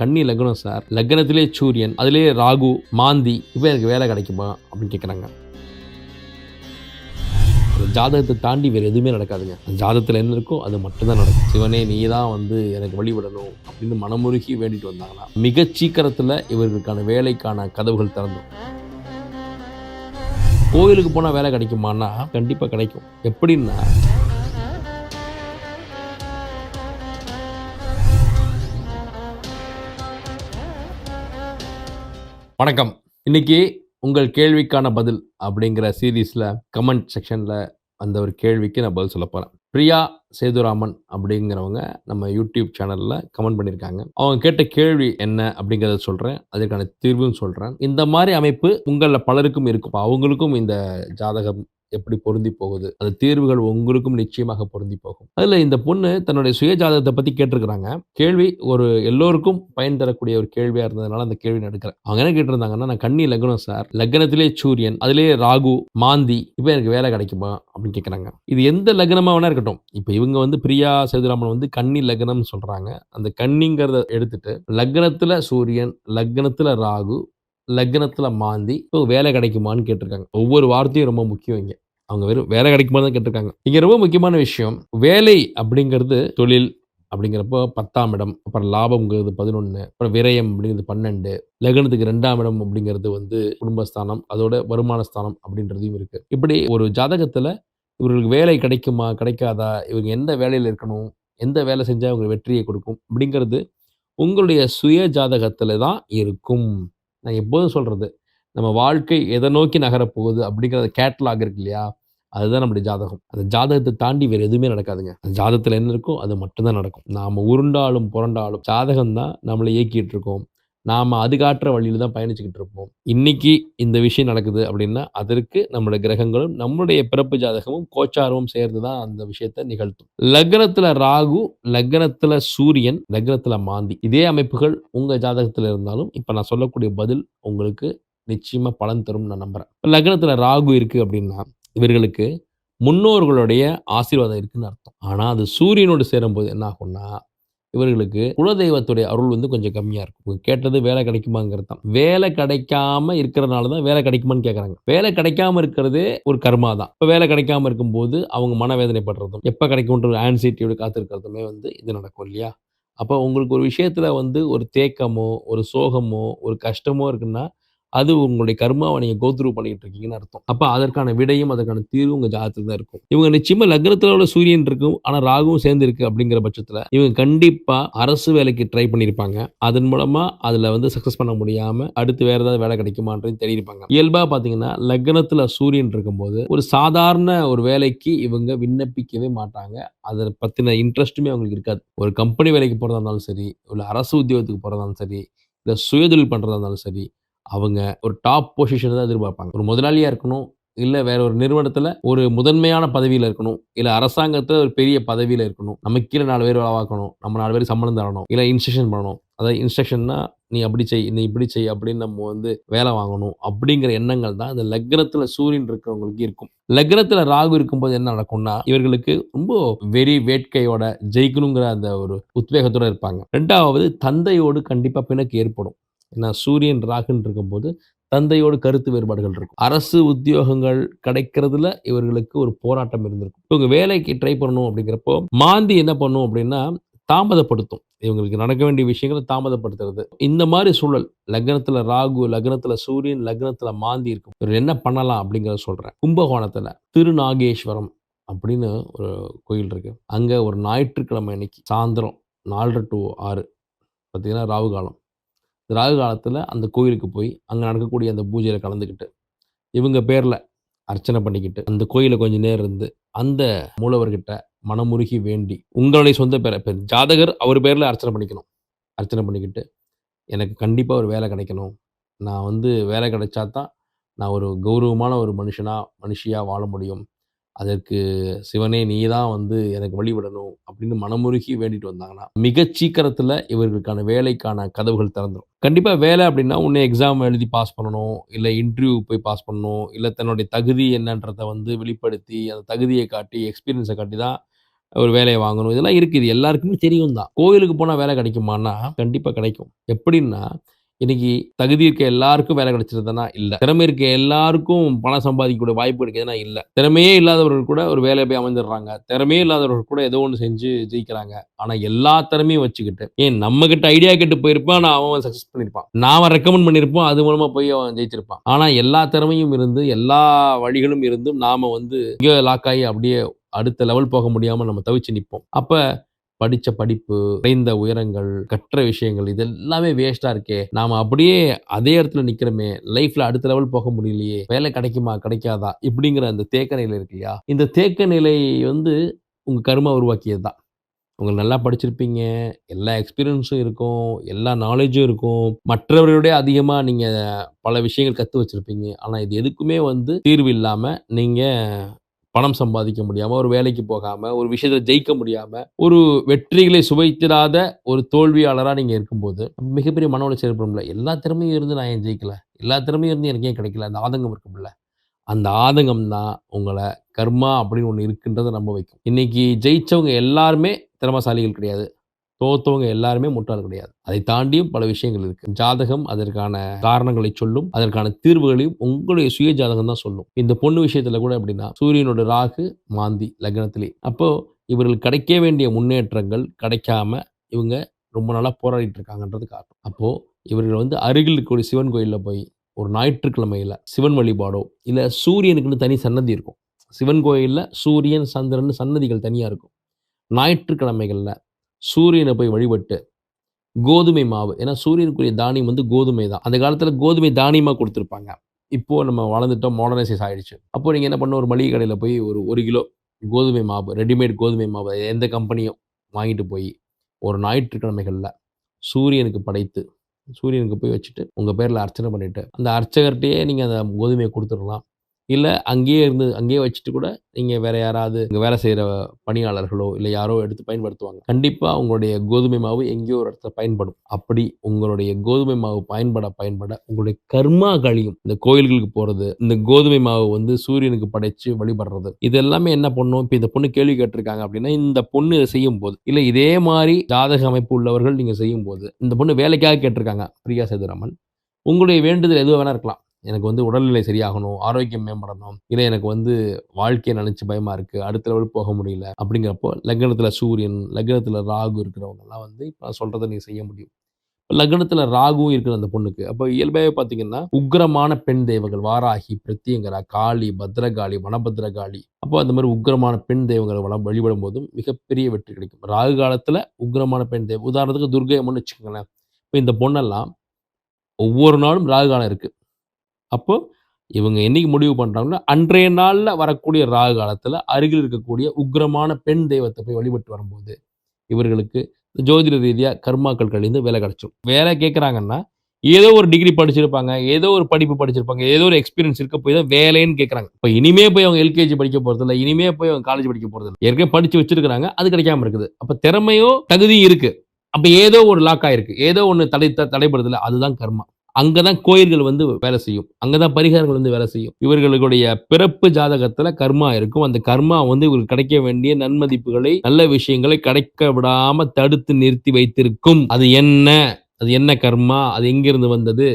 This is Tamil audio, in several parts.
கன்னி லக்னம் சார். லக்னத்திலே சூரியன் அதிலே ராகு மாந்தி இப்போ எனக்கு வேலை கிடைக்குமா அப்படின்னு கேட்குறாங்க ஜாதகத்தை தாண்டி வேறு எதுவுமே நடக்காதுங்க. ஜாதகத்தில் என்ன இருக்கோ அது மட்டும்தான் நடக்கும். சிவனே நீ தான் வந்து எனக்கு வழிபடணும் அப்படின்னு மனமுருகி வேண்டிட்டு வந்தாங்கன்னா மிக சீக்கிரத்தில் இவர்களுக்கான வேலைக்கான கதவுகள் திறந்தோம் கோயிலுக்கு போனால் வேலை கிடைக்குமான்னா கண்டிப்பாக கிடைக்கும். எப்படின்னா வணக்கம். இன்னைக்கு உங்கள் கேள்விக்கான பதில் அப்படிங்கிற சீரீஸில் கமெண்ட் செக்ஷனில் அந்த ஒரு கேள்விக்கு நான் பதில் சொல்ல போகிறேன் பிரியா சேதுராமன் அப்படிங்கிறவங்க நம்ம யூடியூப் சேனலில் கமெண்ட் பண்ணியிருக்காங்க அவங்க கேட்ட கேள்வி என்ன அப்படிங்கிறத சொல்கிறேன் அதற்கான தீர்வும் சொல்கிறேன் இந்த மாதிரி அமைப்பு உங்களில் பலருக்கும் இருக்கும். அவங்களுக்கும் இந்த ஜாதகம் எப்படி பொருந்தி போகுது? அந்த தீர்வுகள் உங்களுக்கும் நிச்சயமாக பொருந்தி போகும். அதுல இந்த பொண்ணு தன்னுடைய சுய ஜாதகத்தை பத்தி கேட்டிருக்கிறாங்க. கேள்வி ஒரு எல்லோருக்கும் பயன் தரக்கூடிய ஒரு கேள்வியா இருந்ததுனால அந்த கேள்வி எடுக்கிறேன். அவங்க என்ன கேட்டிருந்தாங்கன்னா நான் கண்ணி லக்னம் சார். லக்னத்திலே சூரியன் அதிலே ராகு மாந்தி. இப்போ எனக்கு வேலை கிடைக்குமா? அப்படின்னு கேட்குறாங்க இது எந்த லக்னமாக வேணா இருக்கட்டும். இப்போ இவங்க வந்து பிரியா சேதுராமன் வந்து கன்னி லக்னம்னு சொல்றாங்க. அந்த கன்னிங்கிறத எடுத்துட்டு லக்னத்துல சூரியன் லக்னத்துல ராகு லக்னத்தில் மாந்தி இப்போ வேலை கிடைக்குமான்னு கேட்டிருக்காங்க. ஒவ்வொரு வார்த்தையும் ரொம்ப முக்கியம் இங்கே. அவங்க வெறும் வேலை கிடைக்குமா தான் கேட்டிருக்காங்க. இங்கே ரொம்ப முக்கியமான விஷயம் வேலை அப்படிங்கிறது தொழில் அப்படிங்கிறப்போ பத்தாம் இடம் அப்புறம் லாபம்ங்கிறது பதினொன்று அப்புறம் விரயம் அப்படிங்கிறது பன்னெண்டு லக்னத்துக்கு ரெண்டாம் இடம் அப்படிங்கிறது வந்து குடும்பஸ்தானம் அதோட வருமான ஸ்தானம் அப்படின்றதையும் இருக்குது இப்படி ஒரு ஜாதகத்தில் இவர்களுக்கு வேலை கிடைக்குமா கிடைக்காதா இவங்க எந்த வேலையில் இருக்கணும் எந்த வேலை செஞ்சால் இவங்களுக்கு வெற்றியை கொடுக்கும் அப்படிங்கிறது உங்களுடைய சுய ஜாதகத்தில் தான் இருக்கும். நான் எப்போதும் சொல்கிறது நம்ம வாழ்க்கை எதை நோக்கி நகரப் போகுது அப்படிங்கிற கேட்லாக் இருக்கு இல்லையா? அதுதான் நம்முடைய ஜாதகம். அந்த ஜாதகத்தை தாண்டி வேறு எதுவுமே நடக்காதுங்க. அந்த ஜாதகத்தில் என்ன இருக்கோ அது மட்டும்தான் நடக்கும். நாம் உருண்டாலும் புரண்டாலும் ஜாதகம் தான் நம்மளை இயக்கிட்டு இருக்கோம். நாம் அது காட்டுற வழியில் தான் பயணிச்சுக்கிட்டு இருப்போம். இன்னைக்கு இந்த விஷயம் நடக்குது அப்படின்னா அதற்கு நம்மளுடைய கிரகங்களும் நம்மளுடைய பிறப்பு ஜாதகமும் கோச்சாரமும் சேர்ந்து தான் அந்த விஷயத்தை நிகழ்த்தும். லக்னத்தில் ராகு லக்னத்தில் சூரியன் லக்னத்தில் மாந்தி. இதே அமைப்புகள் உங்கள் ஜாதகத்தில் இருந்தாலும் இப்போ நான் சொல்லக்கூடிய பதில் உங்களுக்கு நிச்சயமாக பலன் தரும் நான் நம்புகிறேன் இப்போ லக்னத்தில் ராகு இருக்குது அப்படின்னா இவர்களுக்கு முன்னோர்களுடைய ஆசீர்வாதம் இருக்குன்னு அர்த்தம். ஆனால் அது சூரியனோடு சேரும்போது என்ன ஆகும்னா இவர்களுக்கு குலதெய்வத்துடைய அருள் வந்து கொஞ்சம் கம்மியாக இருக்கும். கேட்டது வேலை கிடைக்குமாங்கிறது தான். வேலை கிடைக்காம இருக்கிறனால தான் வேலை கிடைக்குமான்னு கேட்குறாங்க வேலை கிடைக்காம இருக்கிறதே ஒரு கர்மா தான். இப்போ வேலை கிடைக்காம இருக்கும்போது அவங்க மனவேதனைப்படுறதும் எப்போ கிடைக்கும்ன்ற ஆன்சைட்டியோட காத்திருக்கிறதுமே வந்து இது நடக்கும் இல்லையா? அப்போ உங்களுக்கு ஒரு விஷயத்தில் வந்து ஒரு தேக்கமோ ஒரு சோகமோ ஒரு கஷ்டமோ இருக்குன்னா அது உங்களுடைய கர்மாவை நீங்க கோத்ரூ பண்ணிட்டு இருக்கீங்கன்னு அர்த்தம். அப்ப அதற்கான விடையும் அதற்கான தீர்வும் உங்க ஜாதகத்துல தான் இருக்கும். இவங்க நிச்சயமா லக்னத்துல உள்ள சூரியன் இருக்கும் ஆனா ராகுவும் சேர்ந்து இருக்கு அப்படிங்கிற பட்சத்துல இவங்க கண்டிப்பா அரசு வேலைக்கு ட்ரை பண்ணியிருப்பாங்க அதன் மூலமா அதுல வந்து சக்சஸ் பண்ண முடியாம அடுத்து வேற ஏதாவது வேலை கிடைக்குமான்றது தெரியிருப்பாங்க இயல்பா பாத்தீங்கன்னா லக்னத்துல சூரியன் இருக்கும்போது ஒரு சாதாரண ஒரு வேலைக்கு இவங்க விண்ணப்பிக்கவே மாட்டாங்க. அதை பத்தின இன்ட்ரெஸ்ட்டுமே அவங்களுக்கு இருக்காது. ஒரு கம்பெனி வேலைக்கு போறதா இருந்தாலும் சரி இல்ல அரசு உத்தியோகத்துக்கு போறதா இருந்தாலும் சரி இல்ல சுயதொழில் பண்றதா இருந்தாலும் சரி அவங்க ஒரு டாப் பொசிஷனை தான் எதிர்பார்ப்பாங்க. ஒரு முதலாளியாக இருக்கணும் இல்லை வேற ஒரு நிறுவனத்தில் ஒரு முதன்மையான பதவியில் இருக்கணும் இல்லை அரசாங்கத்தில் ஒரு பெரிய பதவியில் இருக்கணும். நம்ம கீழே நாலு பேர் வேலைவாக்கணும் நம்ம நாலு பேர் சம்பளம் தரணும் இல்லை இன்ஸ்ட்ரக்ஷன் பண்ணணும். அதாவது இன்ஸ்ட்ரக்ஷன்னா நீ அப்படி செய் நீ இப்படி செய் அப்படின்னு நம்ம வந்து வேலை வாங்கணும் அப்படிங்கிற எண்ணங்கள் தான் இந்த லக்னத்தில் சூரியன் இருக்கிறவங்களுக்கு இருக்கும். லக்னத்தில் ராகு இருக்கும்போது என்ன நடக்கும்னா இவர்களுக்கு ரொம்ப வெறி வேட்கையோட ஜெயிக்கணுங்கிற அந்த ஒரு உத்வேகத்தோட இருப்பாங்க. ரெண்டாவது தந்தையோடு கண்டிப்பாக பிணக்கு ஏற்படும். ஏன்னா சூரியன் ராகுன்னு இருக்கும்போது தந்தையோடு கருத்து வேறுபாடுகள் இருக்கும். அரசு உத்தியோகங்கள் கிடைக்கிறதுல இவர்களுக்கு ஒரு போராட்டம் இருந்திருக்கும். இவங்க வேலைக்கு ட்ரை பண்ணணும் அப்படிங்கிறப்போ மாந்தி என்ன பண்ணும் அப்படின்னா தாமதப்படுத்தும். இவங்களுக்கு நடக்க வேண்டிய விஷயங்களை தாமதப்படுத்துறது. இந்த மாதிரி சூழல் லக்னத்துல ராகு லக்னத்துல சூரியன் லக்னத்துல மாந்தி இருக்கும். இவர் என்ன பண்ணலாம் அப்படிங்கிறத சொல்றேன். கும்பகோணத்துல திருநாகேஸ்வரம் அப்படின்னு ஒரு கோயில் இருக்கு. அங்க ஒரு ஞாயிற்றுக்கிழமை அன்னைக்கு சாயந்தரம் நாலரை டு ஆறு பார்த்தீங்கன்னா ராகு காலம். ராகு காலத்தில் அந்த கோயிலுக்கு போய் அங்கே நடக்கக்கூடிய அந்த பூஜையில் கலந்துக்கிட்டு இவங்க பேரில் அர்ச்சனை பண்ணிக்கிட்டு அந்த கோயிலை கொஞ்சம் நேரம் இருந்து அந்த மூலவர்கிட்ட மனமுருகி வேண்டி உங்களுடைய சொந்த பேரை பேர் ஜாதகர் அவர் பேரில் அர்ச்சனை பண்ணிக்கணும். அர்ச்சனை பண்ணிக்கிட்டு எனக்கு கண்டிப்பாக ஒரு வேலை கிடைக்கணும். நான் வந்து வேலை கிடைச்சா தான் நான் ஒரு கௌரவமான ஒரு மனுஷனாக மனுஷியாக வாழ முடியும். அதற்கு சிவனே நீ தான் வந்து எனக்கு வழிவிடணும் அப்படின்னு மனமுருகி வேண்டிட்டு வந்தாங்கன்னா மிக சீக்கிரத்தில் இவர்களுக்கான வேலைக்கான கதவுகள் திறந்துடும் கண்டிப்பாக வேலை அப்படின்னா உன்னை எக்ஸாம் எழுதி பாஸ் பண்ணணும் இல்லை இன்டர்வியூ போய் பாஸ் பண்ணணும் இல்லை தன்னுடைய தகுதி என்னன்றதை வந்து வெளிப்படுத்தி அந்த தகுதியை காட்டி எக்ஸ்பீரியன்ஸை காட்டி தான் ஒரு வேலையை வாங்கணும். இதெல்லாம் இருக்குது இது எல்லாருக்குமே தெரியும் தான் கோயிலுக்கு போனால் வேலை கிடைக்குமான்னா கண்டிப்பாக கிடைக்கும். எப்படின்னா இன்னைக்கு தகுதி இருக்க எல்லாருக்கும் வேலை கிடைச்சிருந்தனா இல்லை. திறமை இருக்க எல்லாருக்கும் பணம் சம்பாதிக்கக்கூடிய வாய்ப்பு கிடைக்குதுன்னா இல்லை. திறமையே இல்லாதவர்கள் கூட ஒரு வேலையை போய் அமைஞ்சிடுறாங்க. திறமையே இல்லாதவர்கள் கூட ஏதோ ஒன்று செஞ்சு ஜெயிக்கிறாங்க. ஆனால் எல்லா திறமையும் வச்சுக்கிட்டு ஏன் நம்ம கிட்ட ஐடியா கேட்டு போயிருப்பான் ஆனால் அவன் சக்ஸஸ் பண்ணியிருப்பான். நாம ரெக்கமெண்ட் பண்ணியிருப்போம் அது மூலமா போய் அவன் ஜெயிச்சிருப்பான். ஆனால் எல்லா திறமையும் இருந்து எல்லா வழிகளும் இருந்தும் நாம வந்து இங்கே லாக் ஆகி அப்படியே அடுத்த லெவல் போக முடியாமல் நம்ம தவிச்சு நிற்போம் அப்போ படித்த படிப்பு குறைந்த உயரங்கள் கற்ற விஷயங்கள் இது எல்லாமே வேஸ்ட்டாக இருக்கே. நாம் அப்படியே அதே இடத்துல நிற்கிறோமே லைஃப்பில் அடுத்த லெவல் போக முடியலையே வேலை கிடைக்குமா கிடைக்காதா இப்படிங்கிற அந்த தேக்க நிலை இருக்கு இல்லையா? இந்த தேக்க நிலை வந்து உங்கள் கருமா உருவாக்கியது தான் உங்களை நல்லா படிச்சிருப்பீங்க எல்லா எக்ஸ்பீரியன்ஸும் இருக்கும் எல்லா நாலேஜும் இருக்கும். மற்றவர்களோட அதிகமாக நீங்கள் பல விஷயங்கள் கற்று வச்சுருப்பீங்க. ஆனால் இது எதுக்குமே வந்து தீர்வு இல்லாமல் நீங்கள் பணம் சம்பாதிக்க முடியாமல் ஒரு வேலைக்கு போகாமல் ஒரு விஷயத்தில் ஜெயிக்க முடியாமல் ஒரு வெற்றிகளை சுவைத்திடாத ஒரு தோல்வியாளராக நீங்கள் இருக்கும்போது மிகப்பெரிய மன உளைச்சல் ஏற்படும்ல எல்லா திறமையும் இருந்து நான் ஏன் ஜெயிக்கல? எல்லா திறமையும் இருந்து எனக்கு ஏன் கிடைக்கல? அந்த ஆதங்கம் இருக்கும்ல அந்த ஆதங்கம் தான் உங்களை கர்மா அப்படின்னு ஒன்று இருக்குன்றதை நம்ப வைக்கும். இன்னைக்கு ஜெயித்தவங்க எல்லாருமே திறமசாலிகள் கிடையாது. தோத்தவங்க எல்லாருமே முட்டாள் கிடையாது. அதை தாண்டியும் பல விஷயங்கள் இருக்கு. ஜாதகம் அதற்கான காரணங்களை சொல்லும். அதற்கான தீர்வுகளையும் உங்களுடைய சுய ஜாதகம் தான் சொல்லும். இந்த பொண்ணு விஷயத்துல கூட எப்படின்னா சூரியனோட ராகு மாந்தி லக்னத்திலே. அப்போ இவர்கள் கிடைக்க வேண்டிய முன்னேற்றங்கள் கிடைக்காம இவங்க ரொம்ப நாளாக போராடிட்டு இருக்காங்கன்றது காரணம். அப்போ இவர்கள் வந்து அருகில் இருக்கக்கூடிய சிவன் கோயிலில் போய் ஒரு ஞாயிற்றுக்கிழமையில சிவன் வழிபாடோ இல்லை சூரியனுக்குன்னு தனி சன்னதி இருக்கும். சிவன் கோயிலில் சூரியன் சந்திரன் சன்னதிகள் தனியாக இருக்கும். ஞாயிற்றுக்கிழமைகளில் சூரியனை போய் வழிபட்டு கோதுமை மாவு. ஏன்னா சூரியனுக்குரிய தானியம் வந்து கோதுமை தான். அந்த காலத்தில் கோதுமை தானியமாக கொடுத்துருப்பாங்க. இப்போது நம்ம வளர்ந்துட்டோம் மாடர்னைசைஸ் ஆகிடுச்சு அப்போ நீங்கள் என்ன பண்ண ஒரு மளிகை கடையில் போய் ஒரு ஒரு கிலோ கோதுமை மாவு ரெடிமேட் கோதுமை மாவு எந்த கம்பெனியும் வாங்கிட்டு போய் ஒரு ஞாயிற்றுக்கிழமைகளில் சூரியனுக்கு படைத்து சூரியனுக்கு போய் வச்சுட்டு உங்கள் பேரில் அர்ச்சனை பண்ணிவிட்டு அந்த அர்ச்சகர்கிட்டயே நீங்கள் அந்த கோதுமையை கொடுத்துடலாம். இல்லை அங்கேயே இருந்து அங்கேயே வச்சுட்டு கூட நீங்கள் வேறு யாராவது இங்கே வேலை செய்கிற பணியாளர்களோ இல்லை யாரோ எடுத்து பயன்படுத்துவாங்க. கண்டிப்பாக உங்களுடைய கோதுமை மாவு எங்கேயோ ஒரு இடத்துல பயன்படும். அப்படி உங்களுடைய கோதுமை மாவு பயன்பட பயன்பட உங்களுடைய கர்மா கழியும். இந்த கோயில்களுக்கு போகிறது இந்த கோதுமை மாவு வந்து சூரியனுக்கு படைச்சு வழிபடுறது இது எல்லாமே என்ன பண்ணும்? இப்போ இந்த பொண்ணு கேள்வி கேட்டிருக்காங்க அப்படின்னா இந்த பொண்ணு இதை செய்யும் போது இல்லை இதே மாதிரி ஜாதக அமைப்பு உள்ளவர்கள் நீங்கள் செய்யும் போது இந்த பொண்ணு வேலைக்காக கேட்டிருக்காங்க பிரியா சேதுராமன். உங்களுடைய வேண்டுதல் எதுவாக வேணா இருக்கலாம். எனக்கு வந்து உடல்நிலை சரியாகணும் ஆரோக்கியம் மேம்படணும் இல்லை எனக்கு வந்து வாழ்க்கையை நினச்சி பயமாக இருக்குது அடுத்த லெவல் போக முடியல அப்படிங்கிறப்போ லக்னத்தில் சூரியன் லக்னத்தில் ராகு இருக்கிறவங்கெல்லாம் வந்து இப்போ நான் சொல்கிறத நீங்கள் செய்ய முடியும். லக்னத்தில் ராகுவும் இருக்கிற அந்த பொண்ணுக்கு அப்போ இயல்பாகவே பார்த்தீங்கன்னா உக்ரமான பெண் தெய்வங்கள் வாராகி பிரத்யங்கரா காளி பத்ரகாளி வனபத்ரகாளி அப்போ அந்த மாதிரி உக்ரமான பெண் தெய்வங்களை வளம் வழிபடும் போதும் மிகப்பெரிய வெற்றி கிடைக்கும். ராகு காலத்தில் உக்ரமான பெண் தெய்வம் உதாரணத்துக்கு துர்கை அம்மன் வச்சுக்கோங்களேன் இப்போ இந்த பொண்ணெல்லாம் ஒவ்வொரு நாளும் ராகு காலம் இருக்குது அப்போது இவங்க என்றைக்கு முடிவு பண்ணுறாங்கன்னா அன்றைய நாளில் வரக்கூடிய ராகு காலத்தில் அருகில் இருக்கக்கூடிய உக்ரமான பெண் தெய்வத்தை போய் வழிபட்டு வரும்போது இவர்களுக்கு ஜோதிட ரீதியாக கர்மாக்கள் கழிந்து வேலை கிடச்சிடும் வேலை கேட்குறாங்கன்னா ஏதோ ஒரு டிகிரி படிச்சிருப்பாங்க ஏதோ ஒரு படிப்பு படிச்சிருப்பாங்க ஏதோ ஒரு எக்ஸ்பீரியன்ஸ் இருக்க போய் தான் வேலைன்னு கேட்குறாங்க இப்போ இனிமே போய் அவங்க எல்கேஜி படிக்க போகிறதில்ல இனிமே போய் அவங்க காலேஜ் படிக்க போகிறதில்ல ஏற்கனவே படித்து வச்சிருக்கிறாங்க அது கிடைக்காம இருக்குது. அப்போ திறமையோ தகுதியும் இருக்குது அப்போ ஏதோ ஒரு லாக் ஆயிருக்கு. ஏதோ ஒன்று தடை தடைபடுறதில்ல அதுதான் கர்மா. அங்கே தான் கோயில்கள் வந்து வேலை செய்யும். அங்கே தான் பரிகாரங்கள் வந்து வேலை செய்யும். இவர்களுடைய பிறப்பு ஜாதகத்தில் கர்மா இருக்கும். அந்த கர்மா வந்து இவருக்கு கிடைக்க வேண்டிய நன்மதிப்புகளை நல்ல விஷயங்களை கிடைக்க விடாம தடுத்து நிறுத்தி வைத்திருக்கும். அது என்ன? அது என்ன கர்மா? அது எங்கிருந்து வந்தது?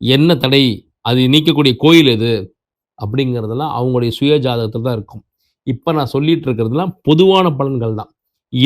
என்ன தடை? அது நீக்கக்கூடிய கோயில் எது? அப்படிங்கிறதெல்லாம் அவங்களுடைய சுய ஜாதகத்தில் தான் இருக்கும். இப்போ நான் சொல்லிட்டு இருக்கிறதுலாம் பொதுவான பலன்கள் தான்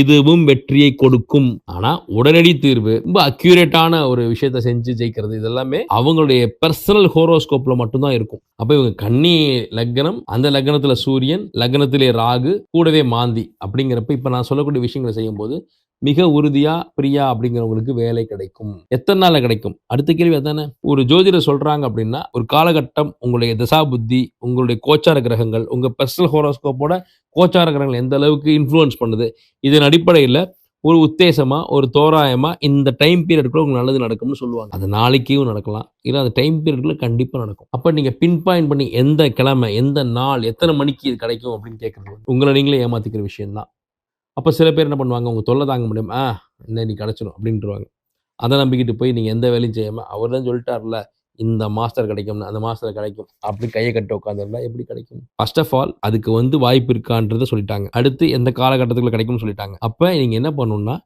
இதுவும் வெற்றியை கொடுக்கும். ஆனா உடனடி தீர்வு ரொம்ப அக்யூரேட்டான ஒரு விஷயத்த செஞ்சு ஜெயிக்கிறது இதெல்லாமே அவங்களுடைய பர்சனல் ஹோரோஸ்கோப்ல மட்டும்தான் இருக்கும். அப்ப இவங்க கன்னி லக்னம் அந்த லக்னத்துல சூரியன் லக்னத்திலே ராகு கூடவே மாந்தி அப்படிங்கிறப்ப இப்ப நான் சொல்லக்கூடிய விஷயங்களை செய்யும் போது மிக உறுதியா பிரியா அப்படிங்கிறவங்களுக்கு வேலை கிடைக்கும். எத்தனை நாள்ல கிடைக்கும்? அடுத்த கேள்வி அதானே? ஒரு ஜோதிடர் சொல்றாங்க அப்படின்னா ஒரு காலகட்டம் உங்களுடைய தசா புத்தி உங்களுடைய கோச்சார கிரகங்கள் உங்க பர்சனல் ஹோரோஸ்கோப்போட கோச்சார கிரகங்கள் எந்த அளவுக்கு இன்ஃப்ளூயன்ஸ் பண்ணுது? இதன் அடிப்படையில் ஒரு உத்தேசமா ஒரு தோராயமா இந்த டைம் பீரியடுக்குள்ள உங்களுக்கு நல்லது நடக்கும்னு சொல்லுவாங்க. அது நாளைக்கும் நடக்கலாம். இல்லை அந்த டைம் பீரியட்ல கண்டிப்பாக நடக்கும். அப்போ நீங்க பின் பாயிண்ட் பண்ணி எந்த கிழமை எந்த நாள் எத்தனை மணிக்கு இது கிடைக்கும் அப்படின்னு கேட்கறது உங்களை நீங்களே ஏமாத்திக்கிற விஷயம் தான் அப்போ சில பேர் என்ன பண்ணுவாங்க உங்கள் தொல்லை தாங்க முடியும் ஆ என்ன நீ கிடச்சிடும் அப்படின்ட்டுருவாங்க அதை நம்பிக்கிட்டு போய் நீங்கள் எந்த வேலையும் செய்யாமல் அவர் தான் சொல்லிட்டார்ல இந்த மாஸ்டர் கிடைக்கும்னு அந்த மாஸ்டர் கிடைக்கும் அப்படி கையை கட்டி உட்காந்துருந்தா எப்படி கிடைக்கும்? ஃபர்ஸ்ட் ஆஃப் ஆல் அதுக்கு வந்து வாய்ப்பு இருக்கான்றதை சொல்லிட்டாங்க. அடுத்து எந்த காலகட்டத்தில் கிடைக்கும்னு சொல்லிட்டாங்க. அப்போ நீங்கள் என்ன பண்ணணும்னா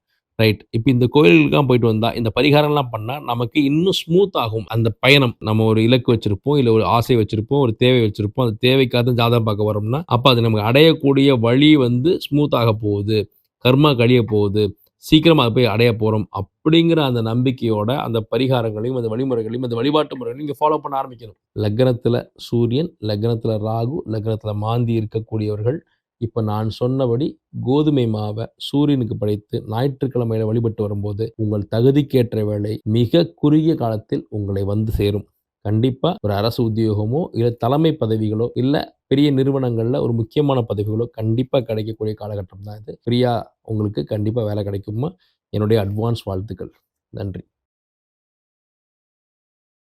ரைட் இப்போ இந்த கோயிலுக்குலாம் போயிட்டு வந்தால் இந்த பரிகாரம்லாம் பண்ணால் நமக்கு இன்னும் ஸ்மூத் ஆகும். அந்த பயணம் நம்ம ஒரு இலக்கு வச்சிருப்போம் இல்லை ஒரு ஆசை வச்சிருப்போம் ஒரு தேவை வச்சிருப்போம். அந்த தேவைக்காக ஜாதகம் பார்க்க வரோம்னா அப்போ அது நமக்கு அடையக்கூடிய வழி வந்து ஸ்மூத் ஆக போகுது. கர்மா கழிய போகுது. சீக்கிரமாக அதை போய் அடைய போகிறோம் அப்படிங்கிற அந்த நம்பிக்கையோட அந்த பரிகாரங்களையும் அந்த வழிமுறைகளையும் அந்த வழிபாட்டு முறைகளையும் நீங்கள் ஃபாலோ பண்ண ஆரம்பிக்கணும். லக்னத்தில் சூரியன் லக்னத்தில் ராகு லக்னத்தில் மாந்தி இருக்கக்கூடியவர்கள் இப்போ நான் சொன்னபடி கோதுமை மாவை சூரியனுக்கு படைத்து ஞாயிற்றுக்கிழமையில வழிபட்டு வரும்போது உங்கள் தகுதிக்கேற்ற வேலை மிக குறுகிய காலத்தில் உங்களை வந்து சேரும். கண்டிப்பாக ஒரு அரசு உத்தியோகமோ இல்லை தலைமை பதவிகளோ இல்லை பெரிய நிறுவனங்களில் ஒரு முக்கியமான பதவிகளோ கண்டிப்பாக கிடைக்கக்கூடிய காலகட்டம் தான் இது. ஃப்ரீயாக உங்களுக்கு கண்டிப்பாக வேலை கிடைக்குமா என்னுடைய அட்வான்ஸ் வாழ்த்துக்கள். நன்றி.